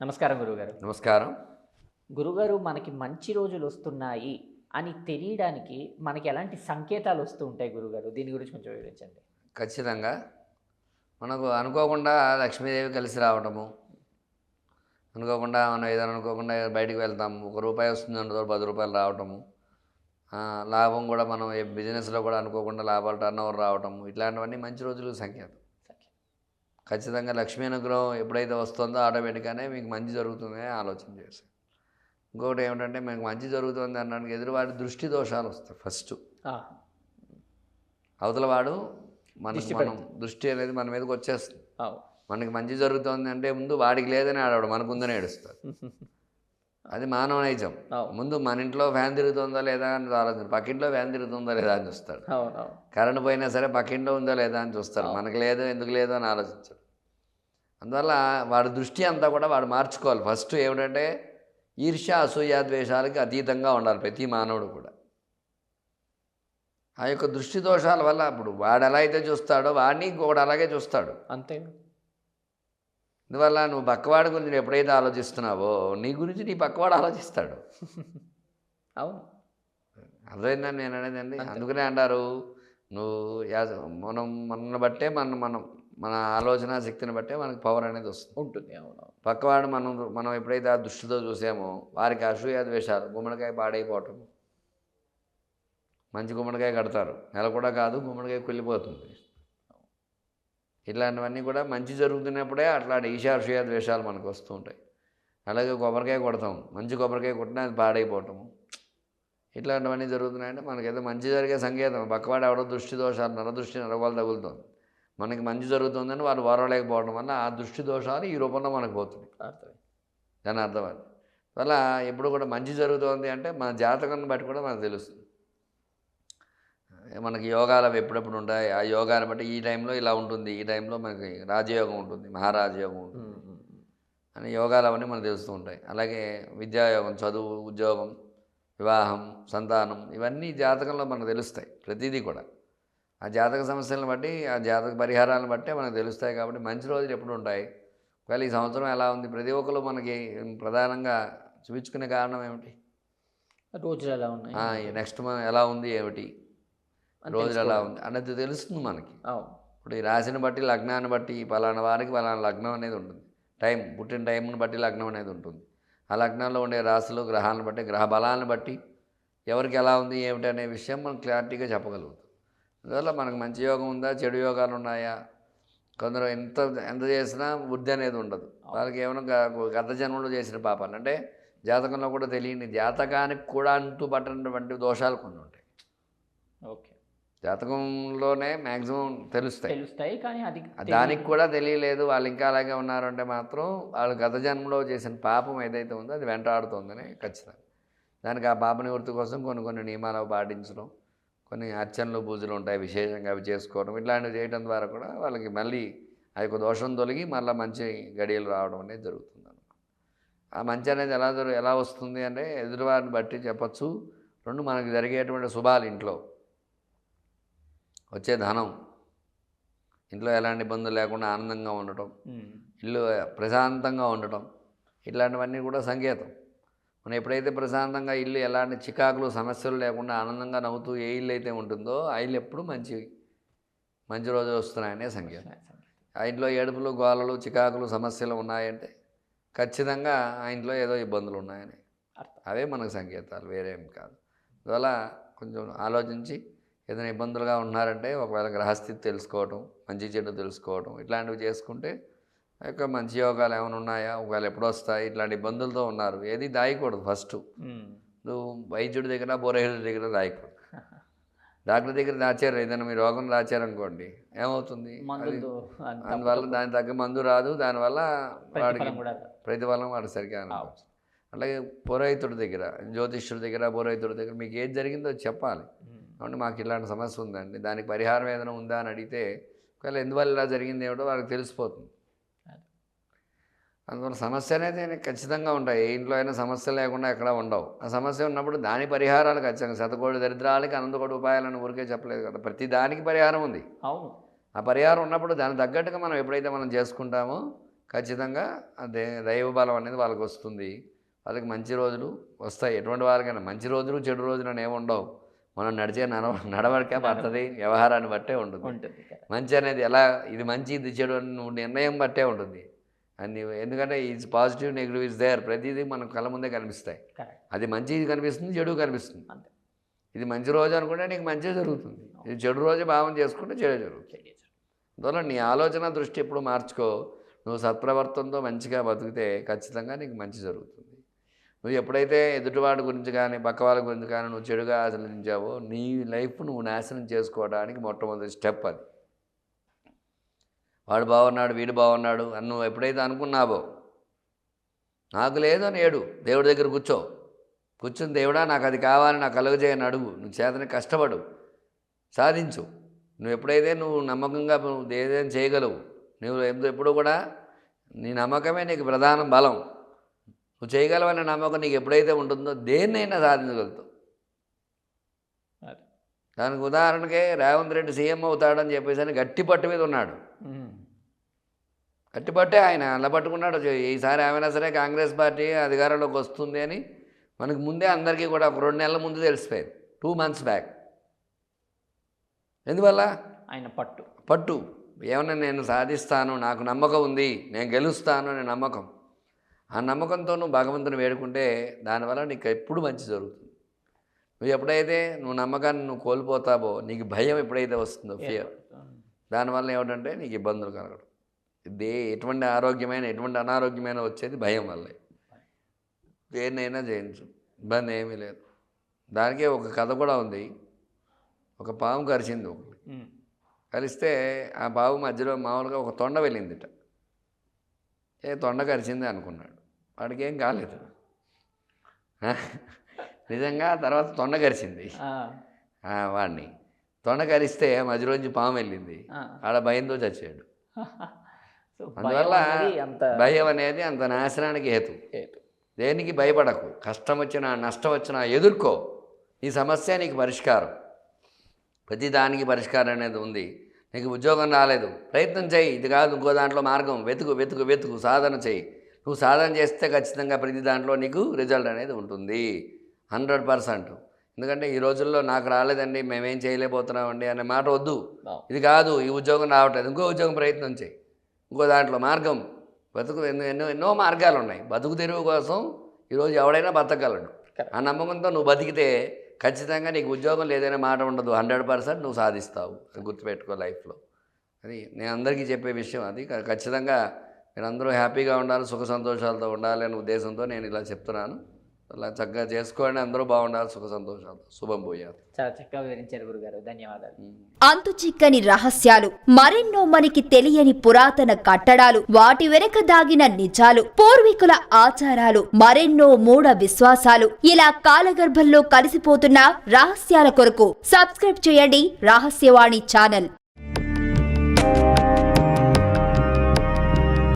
నమస్కారం గురుగారు నమస్కారం. గురుగారు మనకి మంచి రోజులు వస్తున్నాయి అని తెలియడానికి మనకి ఎలాంటి సంకేతాలు వస్తూ ఉంటాయి గురుగారు దీని గురించి కొంచెం వివరించండి. ఖచ్చితంగా. మనకు అనుకోకుండా లక్ష్మీదేవి కలిసి రావటము అనుకోకుండా మనం ఏదైనా అనుకోకుండా బయటికి వెళ్తాము ఒక రూపాయి వస్తుంది అందులో పది రూపాయలు రావటము లాభం కూడా మనం ఏ బిజినెస్లో కూడా అనుకోకుండా లాభాలు టర్న్ ఓవర్ రావటము ఇట్లాంటివన్నీ మంచి రోజులకు సంకేతం. ఖచ్చితంగా లక్ష్మీ అనుగ్రహం ఎప్పుడైతే వస్తుందో ఆటోమేటిక్గానే మీకు మంచి జరుగుతుందని ఆలోచన చేశాను. ఇంకొకటి ఏమిటంటే మీకు మంచి జరుగుతుంది అనడానికి ఎదురువాడి దృష్టి దోషాలు వస్తాయి ఫస్ట్. అవతల వాడు దృష్టి మనం దృష్టి అనేది మన మీదకి వచ్చేస్తుంది. మనకి మంచి జరుగుతుంది అంటే ముందు వాడికి లేదని ఆడవాడు మనకు ఉందని ఏడుస్తాడు. అది మానవ నైజం. ముందు మన ఇంట్లో ఫ్యాన్ తిరుగుతుందా లేదా అని ఆలోచన. పక్కింట్లో ఫ్యాన్ తిరుగుతుందా లేదా అని చూస్తాడు. కరెంట్ పోయినా సరే పక్కింట్లో ఉందా లేదా అని చూస్తాడు. మనకు లేదు ఎందుకు లేదు అని ఆలోచించాడు. అందువల్ల వాడి దృష్టి అంతా కూడా వాడు మార్చుకోవాలి. ఫస్ట్ ఏమిటంటే ఈర్ష్య అసూయ ద్వేషాలకి అతీతంగా ఉండాలి ప్రతి మానవుడు కూడా. ఆ యొక్క దృష్టి దోషాల వల్ల ఇప్పుడు వాడు ఎలా అయితే చూస్తాడో వాడిని ఇంకొకడు అలాగే చూస్తాడు. అంతే. అందువల్ల నువ్వు పక్కవాడి గురించి నువ్వు ఎప్పుడైతే ఆలోచిస్తున్నావో నీ గురించి నీ పక్కవాడు ఆలోచిస్తాడు. అవును. అర్థమైందని నేను అనేది అండి? అందుకనే అంటారు నువ్వు యా- మనం మనల్ని బట్టే మన మనం మన ఆలోచన శక్తిని బట్టే మనకు పవర్ అనేది వస్తుంది. ఉంటుంది. అవును. పక్కవాడు మనం మనం ఎప్పుడైతే ఆ దృష్టితో చూసామో వారికి అసూయ ద్వేషాలు గుమ్మడికాయ పాడైపోవటం. మంచి గుమ్మడికాయ కడతారు. నెల కూడా కాదు గుమ్మడికాయ కుళ్ళిపోతుంది. ఇట్లాంటివన్నీ కూడా మంచి జరుగుతున్నప్పుడే అట్లాంటి ఈశాసూయ ద్వేషాలు మనకు వస్తూ ఉంటాయి. అలాగే కొబ్బరికాయ కొడతాం. మంచి కొబ్బరికాయ కొట్టినా అది పాడైపోవటము. ఇట్లాంటివన్నీ జరుగుతున్నాయంటే మనకైతే మంచి జరిగే సంకేతం. పక్కవాడు ఎవడో దృష్టి దోషాలు నరదృష్టి నరగోలు తగులుతుంది మనకి మంచి జరుగుతుందని వాళ్ళు ఓరవలేకపోవడం వల్ల ఆ దృష్టి దోషాలు ఈ రూపంలో మనకు పోతుంది అర్థమైంది. దాని అర్థం అది. వల్ల ఎప్పుడు కూడా మంచి జరుగుతుంది అంటే మన జాతకాన్ని బట్టి కూడా మనకు తెలుస్తుంది. మనకి యోగాలు అవి ఎప్పుడెప్పుడు ఉంటాయి? ఆ యోగాన్ని బట్టి ఈ టైంలో ఇలా ఉంటుంది ఈ టైంలో మనకి రాజయోగం ఉంటుంది మహారాజయోగం ఉంటుంది. అని యోగాలు అవన్నీ మనకు తెలుస్తూ ఉంటాయి. అలాగే విద్యాయోగం చదువు ఉద్యోగం వివాహం సంతానం ఇవన్నీ జాతకంలో మనకు తెలుస్తాయి ప్రతిదీ కూడా. ఆ జాతక సమస్యలను బట్టి ఆ జాతక పరిహారాలను బట్టే మనకు తెలుస్తాయి కాబట్టి మంచి రోజులు ఎప్పుడు ఉంటాయి? ఒకవేళ ఈ సంవత్సరం ఎలా ఉంది? ప్రతి ఒక్కరు మనకి ప్రధానంగా చూపించుకునే కారణం ఏమిటి? రోజులు ఎలా ఉన్నాయి? నెక్స్ట్ ఎలా ఉంది ఏమిటి? రోజులు తెలుసుకోవాలి. ఉంది. అనేది తెలుస్తుంది మనకి. ఇప్పుడు ఈ రాశిని బట్టి లగ్నాన్ని బట్టి పలానా వారికి పలానా లగ్నం అనేది ఉంటుంది. టైం పుట్టిన టైంని బట్టి లగ్నం అనేది ఉంటుంది. ఆ లగ్నంలో ఉండే రాశులు గ్రహాలను బట్టి గ్రహ బలాలను బట్టి ఎవరికి ఎలా ఉంది ఏమిటి అనే విషయం మనం క్లారిటీగా చెప్పగలుగుతాం. అందువల్ల మనకు మంచి యోగం ఉందా చెడు యోగాలు ఉన్నాయా కొందరు ఎంత ఎంత చేసినా వృద్ధి అనేది ఉండదు. వాళ్ళకి ఏమైనా గత జన్మలో చేసిన పాపాలు అంటే జాతకంలో కూడా తెలియని జాతకానికి కూడా అంటూ పట్టినటువంటి దోషాలు కొన్ని ఉంటాయి. ఓకే. జాతకంలోనే మ్యాక్సిమం తెలుస్తాయి. తెలుస్తాయి కానీ అది దానికి కూడా తెలియలేదు వాళ్ళు ఇంకా అలాగే ఉన్నారంటే మాత్రం వాళ్ళు గత జన్మలో చేసిన పాపం ఏదైతే ఉందో అది వెంటాడుతుందని ఖచ్చితంగా. దానికి ఆ పాప నివృత్తి కోసం కొన్ని కొన్ని నియమాలు పాటించడం కొన్ని అర్చనలు పూజలు ఉంటాయి విశేషంగా అవి చేసుకోవడం ఇట్లాంటివి చేయడం ద్వారా కూడా వాళ్ళకి మళ్ళీ ఆ యొక్క దోషం తొలగి మళ్ళీ మంచి గడియలు రావడం అనేది జరుగుతుంది ఆ మంచి అనేది ఎలా జరుగు ఎలా వస్తుంది అంటే ఎదురువారిని బట్టి చెప్పచ్చు. రెండు మనకి జరిగేటువంటి శుభాలు ఇంట్లో. వచ్చే ధనం. ఇంట్లో ఎలాంటి ఇబ్బందులు లేకుండా ఆనందంగా ఉండటం ఇల్లు ప్రశాంతంగా ఉండటం ఇట్లాంటివన్నీ కూడా సంకేతం. మనం ఎప్పుడైతే ప్రశాంతంగా ఇల్లు ఎలాంటి చికాకులు సమస్యలు లేకుండా ఆనందంగా నవ్వుతూ ఏ ఇల్లు అయితే ఉంటుందో ఆ ఇల్లు ఎప్పుడు మంచి మంచి రోజులు వస్తున్నాయనే సంకేతం. ఆ ఇంట్లో ఏడుపులు గోలలు చికాకులు సమస్యలు ఉన్నాయంటే ఖచ్చితంగా ఆ ఇంట్లో ఏదో ఇబ్బందులు ఉన్నాయని. అవే మనకు సంకేతాలు వేరేం కాదు. అందువల్ల కొంచెం ఆలోచించి ఏదైనా ఇబ్బందులుగా ఉన్నారంటే ఒకవేళ గ్రహస్థితి తెలుసుకోవటం మంచి చెడు తెలుసుకోవటం ఇట్లాంటివి చేసుకుంటే యొక్క మంచి యోగాలు ఏమైనా ఉన్నాయా? ఒకవేళ ఎప్పుడు వస్తాయి ఇట్లాంటి ఇబ్బందులతో ఉన్నారు. ఏది దాయకూడదు ఫస్ట్. నువ్వు వైద్యుడి దగ్గర బోరేహుడి దగ్గర దాయకూడదు. డాక్టర్ దగ్గర దాచారు. ఏదైనా మీ రోగం దాచారనుకోండి ఏమవుతుంది? అందువల్ల దాని తగ్గ మందు రాదు. దానివల్ల వాడికి ప్రతిఫలం వాడు సరిగ్గా అనుకోవచ్చు అలాగే పురోహితుడి దగ్గర జ్యోతిష్యుడి దగ్గర పురోహితుడి దగ్గర మీకు ఏది జరిగిందో చెప్పాలి. కాబట్టి మాకు ఇలాంటి సమస్య ఉందండి. దానికి పరిహారం ఏదైనా ఉందా అని అడిగితే ఒకవేళ ఎందువల్ల ఇలా జరిగింది ఏమిటో వాళ్ళకి తెలిసిపోతుంది. అదే. అందువల్ల సమస్య అనేది ఖచ్చితంగా ఉంటాయి. ఏ ఇంట్లో అయినా సమస్య లేకుండా ఎక్కడ ఉండవు. ఆ సమస్య ఉన్నప్పుడు దాని పరిహారాలు ఖచ్చితంగా. శతకోటి దరిద్రాలకి అనంతకోటి ఉపాయాలను ఊరికే చెప్పలేదు కదా. ప్రతి దానికి పరిహారం ఉంది. అవును. ఆ పరిహారం ఉన్నప్పుడు దానికి తగ్గట్టుగా మనం ఎప్పుడైతే మనం చేసుకుంటామో ఖచ్చితంగా అదే దైవ బలం అనేది వాళ్ళకి వస్తుంది. వాళ్ళకి మంచి రోజులు వస్తాయి. ఎటువంటి వాళ్ళకైనా మంచి రోజులు చెడు రోజులు అని ఏమి ఉండవు. మనం నడిచే నడవ నడవడికే పడుతుంది వ్యవహారాన్ని బట్టే ఉంటుంది. ఉంటుంది. మంచి అనేది ఎలా ఇది మంచి ఇది చెడు అని నువ్వు నిర్ణయం బట్టే ఉంటుంది. అని ఎందుకంటే is positive negative is there ప్రతిదీ మన కళ్ళ ముందే కనిపిస్తాయి. అది మంచి కనిపిస్తుంది చెడు కనిపిస్తుంది. అంతే. ఇది మంచి రోజు అనుకుంటే నీకు మంచి జరుగుతుంది. ఇది చెడు రోజు భావం చేసుకుంటే చెడు జరుగుతుంది. అందువల్ల నీ ఆలోచన దృష్టి ఎప్పుడు మార్చుకో. నువ్వు సత్ప్రవర్తనతో మంచిగా బతికితే ఖచ్చితంగా నీకు మంచి జరుగుతుంది. నువ్వు ఎప్పుడైతే ఎదుటివాడి గురించి కానీ పక్క వాళ్ళ గురించి కానీ నువ్వు చెడుగా ఆశ్రయించావో నీ లైఫ్ నువ్వు నాశనం చేసుకోవడానికి మొట్టమొదటి స్టెప్ అది. వాడు బాగున్నాడు వీడు బాగున్నాడు అని నువ్వు ఎప్పుడైతే అనుకున్నావో నాకు లేదో అని ఏడు దేవుడి దగ్గర కూర్చో. కూర్చుని దేవుడా నాకు అది కావాలి నాకు కలుగజేయని అడుగు. నువ్వు చేతని కష్టపడు సాధించు. నువ్వు ఎప్పుడైతే నువ్వు నమ్మకంగా నువ్వు ఏదైనా చేయగలవు నువ్వు ఎప్పుడు ఎప్పుడు కూడా నీ నమ్మకమే నీకు ప్రధాన బలం. నువ్వు చేయగలవనే నమ్మకం నీకు ఎప్పుడైతే ఉంటుందో దేన్నైనా సాధించగలుగుతావు. దానికి ఉదాహరణకే రేవంత్ రెడ్డి సీఎం అవుతాడని చెప్పేసి అని గట్టి పట్టు మీద ఉన్నాడు. గట్టి పట్టే ఆయన అలా పట్టుకున్నాడు. ఈసారి ఏమైనా సరే కాంగ్రెస్ పార్టీ అధికారంలోకి వస్తుంది అని మనకు ముందే అందరికీ కూడా ఒక రెండు నెలల ముందు తెలిసిపోయింది. టూ మంత్స్ బ్యాక్ ఎందువల్ల? ఆయన పట్టు. పట్టు. ఏమన్నా నేను సాధిస్తాను నాకు నమ్మకం ఉంది నేను గెలుస్తాను అనే నమ్మకం. ఆ నమ్మకంతో నువ్వు భగవంతుని వేడుకుంటే దానివల్ల నీకు ఎప్పుడు మంచి జరుగుతుంది. నువ్వు ఎప్పుడైతే నువ్వు నమ్మకాన్ని నువ్వు కోల్పోతావో నీకు భయం ఎప్పుడైతే వస్తుందో ఫియర్ దానివల్ల ఏమిటంటే నీకు ఇబ్బందులు కలగడం. దే ఎటువంటి ఆరోగ్యమైన ఎటువంటి అనారోగ్యమైన వచ్చేది భయం వల్లే. దేన్నైనా జయించు ఇబ్బంది ఏమీ లేదు. దానికే ఒక కథ కూడా ఉంది. ఒక పాము కరిచింది ఒకటి ఉమ్. కలిస్తే ఆ బావు మధ్యలో మామూలుగా ఒక తొండ వెళ్ళిందిట. ఏ తొండ కరిచింది అనుకున్నాడు. వాడికి ఏం కాలేదు నిజంగా తర్వాత తొండ కరిచింది వాడిని. తొండ కరిస్తే మధ్యలోంచి పాము వెళ్ళింది. ఆడ భయంతో చచ్చాడు. అందువల్ల భయం అనేది అంత నాశనానికి హేతు. హేతు. దేనికి భయపడకు. కష్టం వచ్చినా నష్టం వచ్చినా ఎదుర్కో. ఈ సమస్య నీకు పరిష్కారం. ప్రతి దానికి పరిష్కారం అనేది ఉంది. నీకు ఉద్యోగం రాలేదు. ప్రయత్నం చేయి. ఇది కాదు ఇంకో దాంట్లో మార్గం. వెతుకు వెతుకు వెతుకు. సాధన చేయి. నువ్వు సాధన చేస్తే ఖచ్చితంగా ప్రతి దాంట్లో నీకు రిజల్ట్ అనేది ఉంటుంది. Hundred percent. ఎందుకంటే ఈ రోజుల్లో నాకు రాలేదండి. మేమేం చేయలేకపోతున్నామండి అనే మాట వద్దు. ఇది కాదు. ఈ ఉద్యోగం రావట్లేదు. ఇంకో ఉద్యోగం ప్రయత్నం చేయి. ఇంకో దాంట్లో మార్గం. బతుకు ఎన్నో ఎన్నో ఎన్నో మార్గాలు ఉన్నాయి బతుకు తెరువు కోసం ఈరోజు ఎవడైనా బతకగలడు. ఆ నమ్మకంతో నువ్వు బతికితే ఖచ్చితంగా నీకు ఉద్యోగం లేదనే మాట ఉండదు. హండ్రెడ్ పర్సెంట్ నువ్వు సాధిస్తావు. అది గుర్తుపెట్టుకో లైఫ్లో. అది నేను అందరికీ చెప్పే విషయం అది. ఖచ్చితంగా ఖచ్చితంగా మీరందరూ హ్యాపీగా ఉండాలి సుఖ సంతోషాలతో ఉండాలి అనే ఉద్దేశంతో నేను ఇలా చెప్తున్నాను. అలా చక్కగా చేసుకోండి అందరూ బాగుండాలి. సుఖ సంతోషాలతో శుభం పోయారు చాలా చక్కగా వివరించారు గురుగారు. ధన్యవాదాలు. అంతు చిక్కని రహస్యాలు మరెన్నో మనకి తెలియని పురాతన కట్టడాలు వాటి వెనక దాగిన నిజాలు పూర్వీకుల ఆచారాలు మరెన్నో మూఢ విశ్వాసాలు ఇలా కాలగర్భంలో కలిసిపోతున్న రహస్యాల కొరకు సబ్స్క్రైబ్ చేయండి రహస్యవాణి ఛానల్.